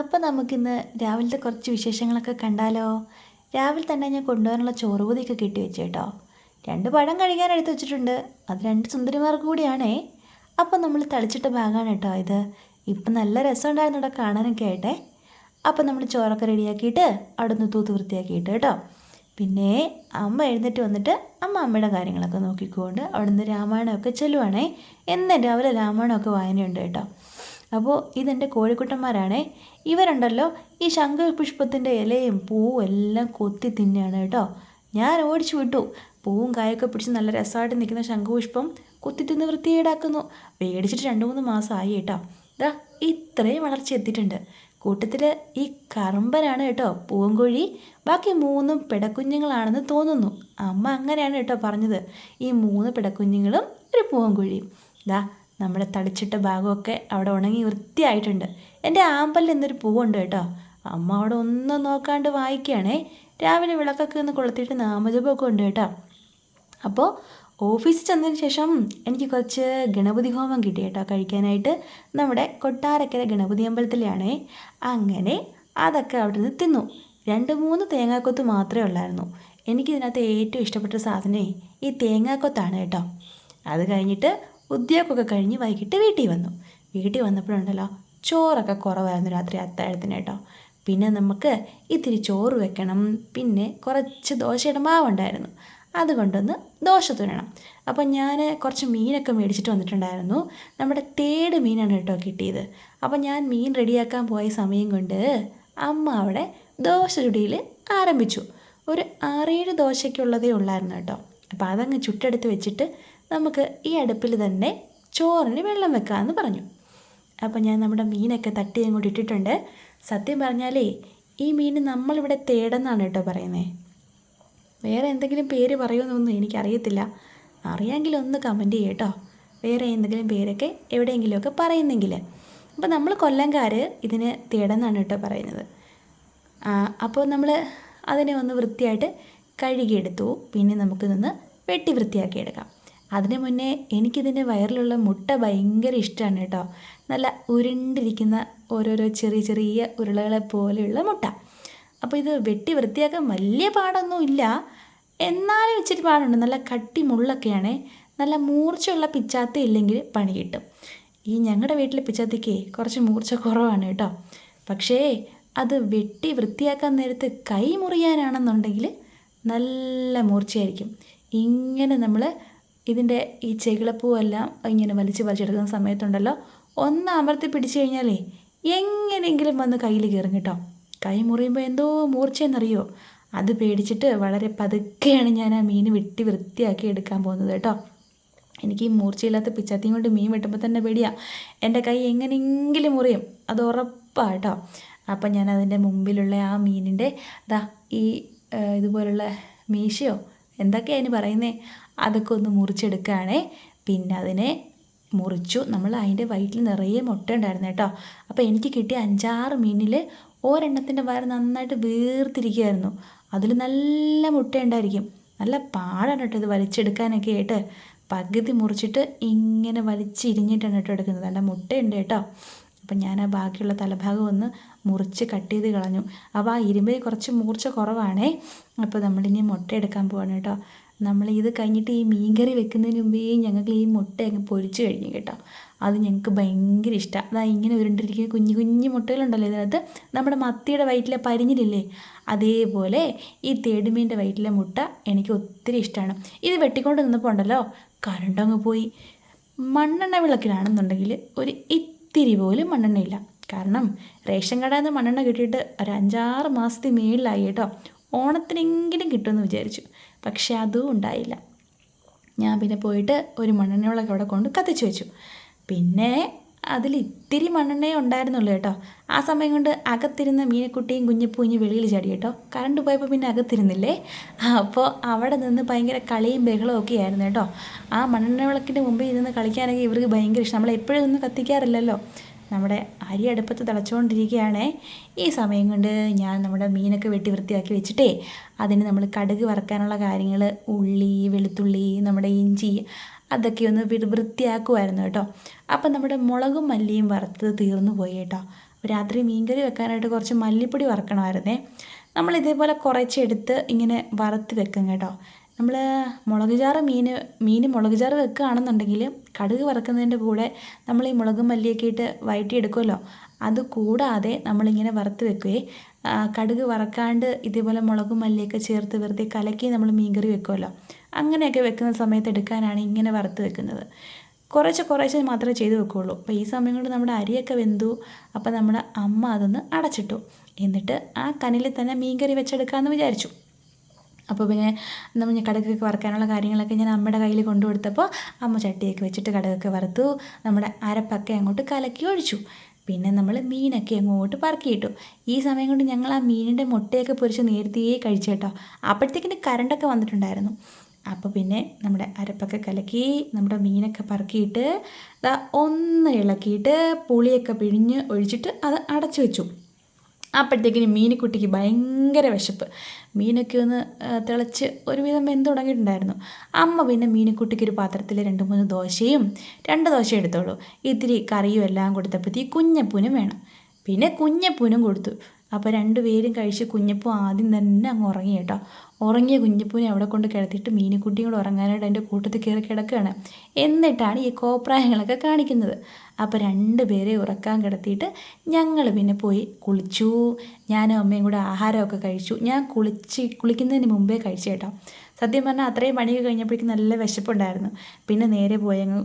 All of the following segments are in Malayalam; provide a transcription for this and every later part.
അപ്പം നമുക്കിന്ന് രാവിലത്തെ കുറച്ച് വിശേഷങ്ങളൊക്കെ കണ്ടാലോ? രാവിലെ തന്നെ ഞാൻ കൊണ്ടുപോകാനുള്ള ചോറുപൊതിയൊക്കെ കിട്ടി വെച്ചു കേട്ടോ. രണ്ട് പഴം കഴിക്കാൻ എടുത്ത് വെച്ചിട്ടുണ്ട്. അത് രണ്ട് സുന്ദരിമാർക്ക് കൂടിയാണേ. അപ്പം നമ്മൾ തളിച്ചിട്ട ഭാഗമാണ് കേട്ടോ ഇത്. ഇപ്പം നല്ല രസമുണ്ടായിരുന്നു ഇവിടെ കാണാനൊക്കെ ആയിട്ടെ. അപ്പം നമ്മൾ ചോറൊക്കെ റെഡിയാക്കിയിട്ട് അവിടെ നിന്ന് തൂത്ത് വൃത്തിയാക്കിയിട്ട് കേട്ടോ. പിന്നെ അമ്മ എഴുന്നേറ്റ് വന്നിട്ട് അമ്മ അമ്മയുടെ കാര്യങ്ങളൊക്കെ നോക്കിക്കൊണ്ട് അവിടെ നിന്ന് രാമായണമൊക്കെ ചെല്ലുവാണേ. എന്നും രാവിലെ രാമായണമൊക്കെ വായനയുണ്ട് കേട്ടോ. അപ്പോൾ ഇതെന്റെ കോഴിക്കുട്ടന്മാരാണേ. ഇവരുണ്ടല്ലോ ഈ ശംഖുപുഷ്പത്തിന്റെ ഇലയും പൂവും എല്ലാം കൊത്തി തിന്നെയാണ് കേട്ടോ. ഞാൻ ഓടിച്ചു വിട്ടു. പൂവും കായൊക്കെ പിടിച്ച് നല്ല രസമായിട്ട് നിൽക്കുന്ന ശംഖുപുഷ്പം കൊത്തി തിന്ന് വൃത്തികേടാക്കുന്നു. മേടിച്ചിട്ട് രണ്ട് മൂന്ന് മാസമായി കേട്ടോ. ദാ ഇത്രയും വളർച്ച എത്തിയിട്ടുണ്ട്. കൂട്ടത്തിൽ ഈ കറമ്പനാണ് കേട്ടോ പൂവൻകോഴി. ബാക്കി മൂന്നും പിടക്കുഞ്ഞുങ്ങളാണെന്ന് തോന്നുന്നു. അമ്മ അങ്ങനെയാണ് കേട്ടോ പറഞ്ഞത്. ഈ മൂന്ന് പിടക്കുഞ്ഞുങ്ങളും ഒരു പൂവൻകോഴിയും. ദാ നമ്മുടെ തളിച്ചിട്ട ഭാഗമൊക്കെ അവിടെ ഉണങ്ങി വൃത്തിയായിട്ടുണ്ട്. എന്റെ ആമ്പലിൽ എന്നൊരു പൂവുണ്ട് കേട്ടോ. അമ്മ അവിടെ ഒന്നും നോക്കാണ്ട് വായിക്കുകയാണേ. രാവിലെ വിളക്കൊക്കെ ഒന്ന് കൊളുത്തിയിട്ട് നാമജപമൊക്കെ ഉണ്ട് കേട്ടോ. അപ്പോൾ ഓഫീസിൽ ചെന്നതിന് ശേഷം എനിക്ക് കുറച്ച് ഗണപതി ഹോമം കിട്ടി കേട്ടോ. കഴിക്കാനായിട്ട് നമ്മുടെ കൊട്ടാരക്കര ഗണപതി അമ്പലത്തിലാണേ അങ്ങനെ അതൊക്കെ അവിടെ നിന്ന് തിന്നു. രണ്ട് മൂന്ന് തേങ്ങാക്കൊത്ത് മാത്രമേ ഉള്ളായിരുന്നു. എനിക്കിതിനകത്ത് ഏറ്റവും ഇഷ്ടപ്പെട്ട സാധനമേ ഈ തേങ്ങാക്കൊത്താണ് കേട്ടോ. അത് കഴിഞ്ഞിട്ട് ഉദ്യോഗമൊക്കെ കഴിഞ്ഞ് വൈകിട്ട് വീട്ടിൽ വന്നു. വീട്ടിൽ വന്നപ്പോഴുണ്ടല്ലോ ചോറൊക്കെ കുറവായിരുന്നു രാത്രി അത്താഴത്തിന് കേട്ടോ. പിന്നെ നമുക്ക് ഇത്തിരി ചോറ് വെക്കണം പിന്നെ കുറച്ച് ദോശയുടെ മാവുണ്ടായിരുന്നു. അതുകൊണ്ടൊന്ന് ദോശ തുരണം. അപ്പോൾ ഞാൻ കുറച്ച് മീനൊക്കെ മേടിച്ചിട്ട് വന്നിട്ടുണ്ടായിരുന്നു. നമ്മുടെ തേട് മീനാണ് കേട്ടോ കിട്ടിയത്. അപ്പോൾ ഞാൻ മീൻ റെഡിയാക്കാൻ പോയ സമയം കൊണ്ട് അമ്മ അവിടെ ദോശ ചുടിയിൽ ആരംഭിച്ചു. ഒരു ആറേഴ് ദോശയ്ക്കുള്ളതേ ഉള്ളായിരുന്നു കേട്ടോ. അപ്പോൾ അതങ്ങ് ചുട്ടെടുത്ത് വെച്ചിട്ട് നമുക്ക് ഈ അടുപ്പിൽ തന്നെ ചോറിന് വെള്ളം വെക്കാമെന്ന് പറഞ്ഞു. അപ്പോൾ ഞാൻ നമ്മുടെ മീനൊക്കെ തട്ടി അങ്ങോട്ട് ഇട്ടിട്ടുണ്ട്. സത്യം പറഞ്ഞാലേ ഈ മീൻ നമ്മളിവിടെ തേടെന്നാണ് കേട്ടോ പറയുന്നത് വേറെ എന്തെങ്കിലും പേര് പറയുമെന്നൊന്നും എനിക്കറിയത്തില്ല. അറിയാമെങ്കിൽ ഒന്ന് കമന്റ് ചെയ്യട്ടോ വേറെ എന്തെങ്കിലും പേരൊക്കെ എവിടെയെങ്കിലുമൊക്കെ പറയുന്നെങ്കിൽ. അപ്പോൾ നമ്മൾ കൊല്ലംകാർ ഇതിന് തേടെന്നാണ് കേട്ടോ പറയുന്നത്. അപ്പോൾ നമ്മൾ അതിനെ ഒന്ന് വൃത്തിയായിട്ട് കഴുകിയെടുത്തു. പിന്നെ നമുക്ക് നിന്ന് വെട്ടി വൃത്തിയാക്കി എടുക്കാം അതിന് മുന്നേ എനിക്കിതിന്റെ വയറിലുള്ള മുട്ട ഭയങ്കര ഇഷ്ടമാണ് കേട്ടോ. നല്ല ഉരുണ്ടിരിക്കുന്ന ഓരോരോ ചെറിയ ചെറിയ ഉരുളകളെ പോലെയുള്ള മുട്ട. അപ്പോൾ ഇത് വെട്ടി വൃത്തിയാക്കാൻ വലിയ പാടൊന്നും ഇല്ല. എന്നാലും വെച്ചിട്ട് പാടുണ്ട്. നല്ല കട്ടി മുള്ളൊക്കെയാണേ. നല്ല മൂർച്ചയുള്ള പിച്ചാത്ത ഇല്ലെങ്കിൽ പണി കിട്ടും. ഈ ഞങ്ങളുടെ വീട്ടിലെ പിച്ചാത്തിക്ക് കുറച്ച് മൂർച്ച കുറവാണ് കേട്ടോ. പക്ഷേ അത് വെട്ടി വൃത്തിയാക്കാൻ നേരത്ത് കൈ മുറിയാനാണെന്നുണ്ടെങ്കിൽ നല്ല മൂർച്ചയായിരിക്കും. ഇങ്ങനെ നമ്മൾ ഇതിന്റെ ഈ ചെകിളപ്പൂവെല്ലാം ഇങ്ങനെ വലിച്ച് വലിച്ചെടുക്കുന്ന സമയത്തുണ്ടല്ലോ ഒന്ന് അമർത്തി പിടിച്ചു കഴിഞ്ഞാലേ എങ്ങനെയെങ്കിലും വന്ന് കയ്യിൽ കയറും കേട്ടോ. കൈ മുറിയുമ്പോൾ എന്തോ മൂർച്ചയെന്നറിയോ? അത് പേടിച്ചിട്ട് വളരെ പതുക്കെയാണ് ഞാൻ ആ മീൻ വെട്ടി വൃത്തിയാക്കി എടുക്കാൻ പോകുന്നത് കേട്ടോ. എനിക്ക് ഈ മൂർച്ചയില്ലാത്ത പിച്ചാത്തിയും കൊണ്ട് മീൻ വെട്ടുമ്പോൾ തന്നെ പേടിയാ. എന്റെ കൈ എങ്ങനെയെങ്കിലും മുറിയും അത് ഉറപ്പാണ് കേട്ടോ. അപ്പം ഞാൻ അതിന്റെ മുമ്പിലുള്ള ആ മീനിന്റെ ദാ ഈ ഇതുപോലുള്ള മീശയോ എന്തൊക്കെയാണ് അതിന് പറയുന്നത് അതൊക്കെ ഒന്ന് മുറിച്ചെടുക്കുകയാണേ. പിന്നെ അതിനെ മുറിച്ചു. നമ്മൾ അതിന്റെ വയറ്റിൽ നിറയെ മുട്ട ഉണ്ടായിരുന്നു കേട്ടോ. അപ്പോൾ എനിക്ക് കിട്ടിയ അഞ്ചാറ് മീനിൽ ഒരെണ്ണത്തിന്റെ വയറ് നന്നായിട്ട് വീർത്തിരിക്കുകയായിരുന്നു അതിൽ നല്ല മുട്ട ഉണ്ടായിരിക്കും. നല്ല പാടാണ് കേട്ടോ ഇത് വലിച്ചെടുക്കാനൊക്കെ ആയിട്ട്. പകുതി മുറിച്ചിട്ട് ഇങ്ങനെ വലിച്ചിരിഞ്ഞിട്ടാണ് കേട്ടോ എടുക്കുന്നത്. നല്ല മുട്ടയുണ്ട് കേട്ടോ. അപ്പം ഞാൻ ആ ബാക്കിയുള്ള തലഭാഗം ഒന്ന് മുറിച്ച് കട്ട് ചെയ്ത് കളഞ്ഞു. അപ്പോൾ ആ ഇരുമ്പിൽ കുറച്ച് മൂർച്ച കുറവാണേ. അപ്പോൾ നമ്മളിനി മുട്ട എടുക്കാൻ പോവാണ് കേട്ടോ. നമ്മൾ ഇത് കഴിഞ്ഞിട്ട് ഈ മീൻകറി വെക്കുന്നതിന് മുമ്പേ ഞങ്ങൾക്ക് ഈ മുട്ട അങ്ങ് പൊരിച്ച് കഴിഞ്ഞു കേട്ടോ. അത് ഞങ്ങൾക്ക് ഭയങ്കര ഇഷ്ടമാണ് അതാ ഇങ്ങനെ ഉരുണ്ടിരിക്കുന്ന കുഞ്ഞു കുഞ്ഞു മുട്ടകളുണ്ടല്ലോ ഇതിനകത്ത്. നമ്മുടെ മത്തിയുടെ വയറ്റിലെ പരിഞ്ഞിലില്ലേ അതേപോലെ ഈ തേടുമീന്റെ വയറ്റിലെ മുട്ട എനിക്ക് ഒത്തിരി ഇഷ്ടമാണ് ഇത് വെട്ടിക്കൊണ്ട് നിന്നപ്പോൾ ഉണ്ടല്ലോ കരണ്ടങ്ങ് പോയി. മണ്ണെണ്ണ വിളക്കിലാണെന്നുണ്ടെങ്കിൽ ഒരു ഇത്തിരി പോലും മണ്ണെണ്ണയില്ല. കാരണം റേഷൻ കടയിൽ നിന്ന് മണ്ണെണ്ണ കിട്ടിയിട്ട് ഒരു അഞ്ചാറ് മാസത്തിന് മേളിലായി കേട്ടോ. ഓണത്തിനെങ്കിലും കിട്ടുമെന്ന് വിചാരിച്ചു. പക്ഷേ അതും ഉണ്ടായില്ല. ഞാൻ പിന്നെ പോയിട്ട് ഒരു മണ്ണെണ്ണ വിളക്ക് അവിടെ കൊണ്ട് കത്തിച്ചു വെച്ചു. പിന്നെ അതിൽ ഇത്തിരി മണ്ണെണ്ണയേ ഉണ്ടായിരുന്നുള്ളൂ കേട്ടോ. ആ സമയം കൊണ്ട് അകത്തിരുന്ന മീനക്കുട്ടിയും കുഞ്ഞിപ്പൂഞ്ഞ് വെളിയിൽ ചാടി കേട്ടോ. കറണ്ട് പോയപ്പോൾ പിന്നെ അകത്തിരുന്നില്ലേ? അപ്പോൾ അവിടെ നിന്ന് ഭയങ്കര കളിയും ബഹളവും ഒക്കെ ആയിരുന്നു കേട്ടോ. ആ മണ്ണെണ്ണ വിളക്കിന്റെ മുമ്പിൽ ഇരുന്ന് കളിക്കാനൊക്കെ ഇവർക്ക് ഭയങ്കര ഇഷ്ടം. നമ്മൾ എപ്പോഴും ഒന്നും കത്തിക്കാറില്ലല്ലോ. നമ്മുടെ അരി അടുപ്പത്ത് തിളച്ചുകൊണ്ടിരിക്കുകയാണേ. ഈ സമയം കൊണ്ട് ഞാൻ നമ്മുടെ മീനൊക്കെ വെട്ടി വൃത്തിയാക്കി വെച്ചിട്ടേ അതിന് നമ്മൾ കടുക് വറക്കാനുള്ള കാര്യങ്ങൾ ഉള്ളി വെളുത്തുള്ളി നമ്മുടെ ഇഞ്ചി അതൊക്കെ ഒന്ന് വൃത്തിയാക്കുമായിരുന്നു കേട്ടോ. അപ്പം നമ്മുടെ മുളകും മല്ലിയും വറുത്തത് തീർന്നു പോയി കേട്ടോ. രാത്രി മീൻകറി വെക്കാനായിട്ട് കുറച്ച് മല്ലിപ്പൊടി വറക്കണമായിരുന്നേ. നമ്മൾ ഇതേപോലെ കുറച്ചെടുത്ത് ഇങ്ങനെ വറുത്ത് വെക്കും കേട്ടോ. നമ്മൾ മുളക് ചാറ് മീൻ മീൻ മുളക് ചാറ് വെക്കുകയാണെന്നുണ്ടെങ്കിൽ കടുക് വറക്കുന്നതിന്റെ കൂടെ നമ്മൾ ഈ മുളകും മല്ലിയൊക്കെ ഇട്ട് വഴറ്റിയെടുക്കുമല്ലോ അത് കൂടാതെ നമ്മളിങ്ങനെ വറുത്ത് വെക്കുകയെ കടുക് വറക്കാണ്ട് ഇതേപോലെ മുളകും മല്ലിയൊക്കെ ചേർത്ത് വെറുതെ കലക്കി നമ്മൾ മീൻകറി വെക്കുമല്ലോ. അങ്ങനെയൊക്കെ വെക്കുന്ന സമയത്ത് എടുക്കാനാണ് ഇങ്ങനെ വറുത്ത് വെക്കുന്നത്. കുറച്ച് കുറേശ്ശെ മാത്രമേ ചെയ്ത് വെക്കുകയുള്ളൂ അപ്പോൾ ഈ സമയം കൊണ്ട് നമ്മുടെ അരിയൊക്കെ വെന്തു. അപ്പോൾ നമ്മുടെ അമ്മ അതൊന്ന് അടച്ചിട്ടു. എന്നിട്ട് ആ കനലിൽ തന്നെ മീൻകറി വെച്ചെടുക്കാമെന്ന് വിചാരിച്ചു. അപ്പോൾ പിന്നെ നമ്മൾ കടകൊക്കെ വറുക്കാനുള്ള കാര്യങ്ങളൊക്കെ ഞാൻ അമ്മയുടെ കയ്യിൽ കൊണ്ടു കൊടുത്തപ്പോൾ അമ്മ ചട്ടിയൊക്കെ വെച്ചിട്ട് കടകൊക്കെ വറുത്തു. നമ്മുടെ അരപ്പൊക്കെ അങ്ങോട്ട് കലക്കി ഒഴിച്ചു. പിന്നെ നമ്മൾ മീനൊക്കെ അങ്ങോട്ട് പറക്കിയിട്ടു. ഈ സമയം കൊണ്ട് ഞങ്ങൾ ആ മീനിന്റെ മുട്ടയൊക്കെ പൊരിച്ച് നേരത്തെ കഴിച്ചു കേട്ടോ അപ്പോഴത്തേക്കിന് കറണ്ടൊക്കെ വന്നിട്ടുണ്ടായിരുന്നു. അപ്പോൾ പിന്നെ നമ്മുടെ അരപ്പൊക്കെ കലക്കി നമ്മുടെ മീനൊക്കെ പറക്കിയിട്ട് ഒന്ന് ഇളക്കിയിട്ട് പുളിയൊക്കെ പിഴിഞ്ഞ് ഒഴിച്ചിട്ട് അത് അടച്ചു വെച്ചു. അപ്പോഴത്തേക്കിന് മീനിക്കുട്ടിക്ക് ഭയങ്കര വിശപ്പ്. മീനൊക്കെ ഒന്ന് തിളച്ച് ഒരുവിധം വെന്ത് തുടങ്ങിയിട്ടുണ്ടായിരുന്നു. അമ്മ പിന്നെ മീനിക്കുട്ടിക്ക് ഒരു പാത്രത്തിൽ രണ്ട് മൂന്ന് ദോശയും രണ്ട് ദോശ എടുത്തോളൂ. ഇത്തിരി കറിയും എല്ലാം കൊടുത്തപ്പോഴത്തേക്ക് കുഞ്ഞപ്പൂനും വേണം. പിന്നെ കുഞ്ഞപ്പൂനും കൊടുത്തു. അപ്പോൾ രണ്ടുപേരും കഴിച്ച് കുഞ്ഞപ്പൂ ആദ്യം തന്നെ അങ്ങ് ഉറങ്ങി കേട്ടോ. ഉറങ്ങിയ കുഞ്ഞപ്പൂനെ അവിടെ കൊണ്ട് കിടത്തിയിട്ട് മീനിക്കുട്ടിയും കൂടെ ഉറങ്ങാനായിട്ട് അതിന്റെ കൂട്ടത്തിൽ കയറി കിടക്കുകയാണ്. എന്നിട്ടാണ് ഈ കോപ്രായങ്ങളൊക്കെ കാണിക്കുന്നത്. അപ്പോൾ രണ്ട് പേരെ ഉറക്കാൻ കിടത്തിയിട്ട് ഞങ്ങൾ പിന്നെ പോയി കുളിച്ചു. ഞാനും അമ്മയും കൂടെ ആഹാരമൊക്കെ കഴിച്ചു. ഞാൻ കുളിച്ച് കുളിക്കുന്നതിന് മുമ്പേ കഴിച്ചു കേട്ടോ. സത്യം പറഞ്ഞാൽ അത്രയും പണിയൊക്കെ കഴിഞ്ഞപ്പോഴേക്കും നല്ല വിശപ്പുണ്ടായിരുന്നു. പിന്നെ നേരെ പോയി അങ്ങ്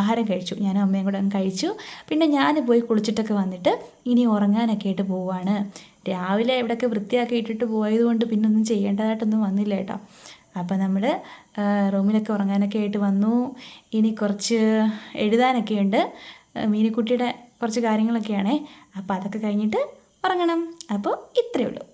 ആഹാരം കഴിച്ചു. ഞാനും അമ്മയും കൂടെ അങ്ങ് കഴിച്ചു. പിന്നെ ഞാൻ പോയി കുളിച്ചിട്ടൊക്കെ വന്നിട്ട് ഇനി ഉറങ്ങാനൊക്കെ ആയിട്ട് പോവാണ്. രാവിലെ ഇവിടെയൊക്കെ വൃത്തിയാക്കി ഇട്ടിട്ട് പോയതുകൊണ്ട് പിന്നെ ഒന്നും ചെയ്യേണ്ടതായിട്ടൊന്നും വന്നില്ല കേട്ടോ. അപ്പോൾ നമ്മൾ റൂമിലൊക്കെ ഉറങ്ങാനൊക്കെ ആയിട്ട് വന്നു. ഇനി കുറച്ച് എഴുതാനൊക്കെ ഉണ്ട്. മീനിക്കുട്ടിയുടെ കുറച്ച് കാര്യങ്ങളൊക്കെയാണേ. അപ്പോൾ അതൊക്കെ കഴിഞ്ഞിട്ട് ഉറങ്ങണം. അപ്പോൾ ഇത്രയേ ഉള്ളൂ.